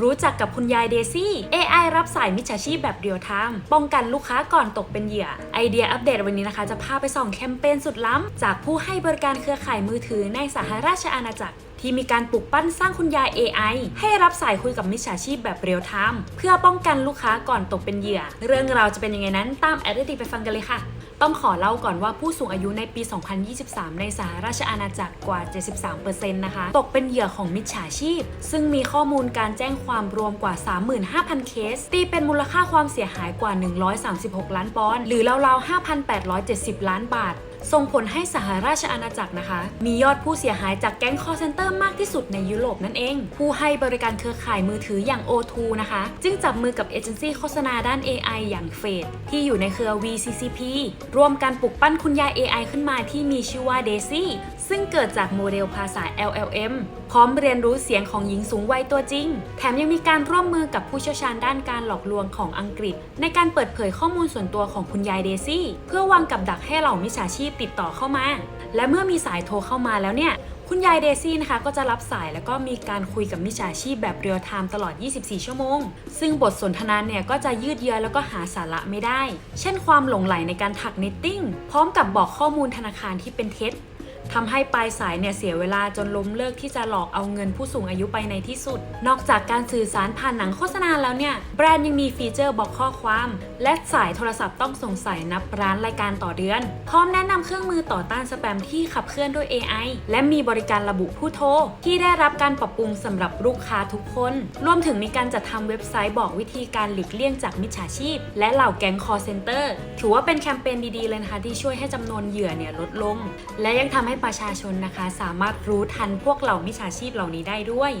รู้จักกับคุณยายเดซี่ AI รับสายมิจฉาชีพแบบเรียลไทม์ป้องกันลูกค้าก่อนตกเป็นเหยื่อ ไอเดียอัปเดตวันนี้นะคะ จะพาไปส่องแคมเปญสุดล้ำ จากผู้ให้บริการเครือข่ายมือถือในสหราชอาณาจักร ที่มีการปลุกปั้นสร้างคุณยาย AI ให้รับสายคุยกับมิจฉาชีพแบบเรียลไทม์เพื่อป้องกันลูกค้าก่อนตกเป็นเหยื่อ เรื่องราวจะเป็นยังไงนั้นตามแอดดิไปฟังกันเลยค่ะ ต้องขอเล่าก่อนว่าผู้สูงอายุในปี 2023 ในสหราชอาณาจักรกว่า 73%นะคะ ตกเป็นเหยื่อของมิจฉาชีพ ซึ่งมีข้อมูลการแจ้งความรวมกว่า 35,000 เคส ตีเป็นมูลค่าความเสียหายกว่า 136 ล้านปอนด์หรือราวๆ 5,870 ล้านบาท ส่งผลให้สหราชอาณาจักรนะคะ มียอดผู้เสียหายจากแก๊งคอร์เซนเตอร์มากที่สุดในยุโรปนั่นเอง ผู้ให้บริการเครือข่ายมือถืออย่าง O2 นะคะ จึงจับมือกับเอเจนซี่โฆษณาด้าน AI อย่างเฟดที่อยู่ในเครือ VCCP ร่วมกันปลุกปั้นคุณยาย AI ขึ้นมาที่มีชื่อว่าเดซี่ซึ่งเกิดจากโมเดลภาษา LLM พร้อมเรียนรู้เสียงของหญิงสูงวัยตัวจริง แถมยังมีการร่วมมือกับผู้เชี่ยวชาญด้านการหลอกลวงของอังกฤษ ในการเปิดเผยข้อมูลส่วนตัวของคุณยายเดซี่ เพื่อวางกับดักให้เหล่ามิจฉาชีพติดต่อเข้ามา และเมื่อมีสายโทรเข้ามาแล้วเนี่ย คุณยายเดซี่นะคะก็จะรับสายแล้วก็มีการคุยกับมิจฉาชีพแบบเรียลไทม์ตลอด 24 ชั่วโมง ซึ่งบทสนทนาเนี่ยก็จะยืดเยื้อแล้วก็หาสาระไม่ได้ เช่นความหลงไหลในการถักนิตติ้งพร้อมกับบอกข้อมูลธนาคารที่เป็นเท็จ ทำให้ปลายสายเนี่ยเสียเวลาจนล้มเลิกที่จะหลอกเอาเงินผู้สูงอายุไปในที่สุด นอกจากการสื่อสารผ่านหนังโฆษณาแล้วเนี่ย แบรนด์ยังมีฟีเจอร์บอกข้อความ และสายโทรศัพท์ต้องสงสัยนับร้านรายการต่อเดือน พร้อมแนะนำเครื่องมือต่อต้านสแปมที่ขับเคลื่อนด้วย AI และมีบริการระบุผู้โทรที่ได้รับการปรับปรุงสำหรับลูกค้าทุกคน รวมถึงมีการจัดทำเว็บไซต์บอกวิธีการหลีกเลี่ยงจากมิจฉาชีพ และเหล่าแก๊งคอร์เซนเตอร์ถือว่าเป็นแคมเปญดีๆเลยนะคะที่ช่วยให้จำนวนเหยื่อเนี่ยลดลง และยังทำให้ประชาชนนะคะ สามารถรู้ทันพวกเหล่ามิจฉาชีพเหล่านี้ได้ด้วย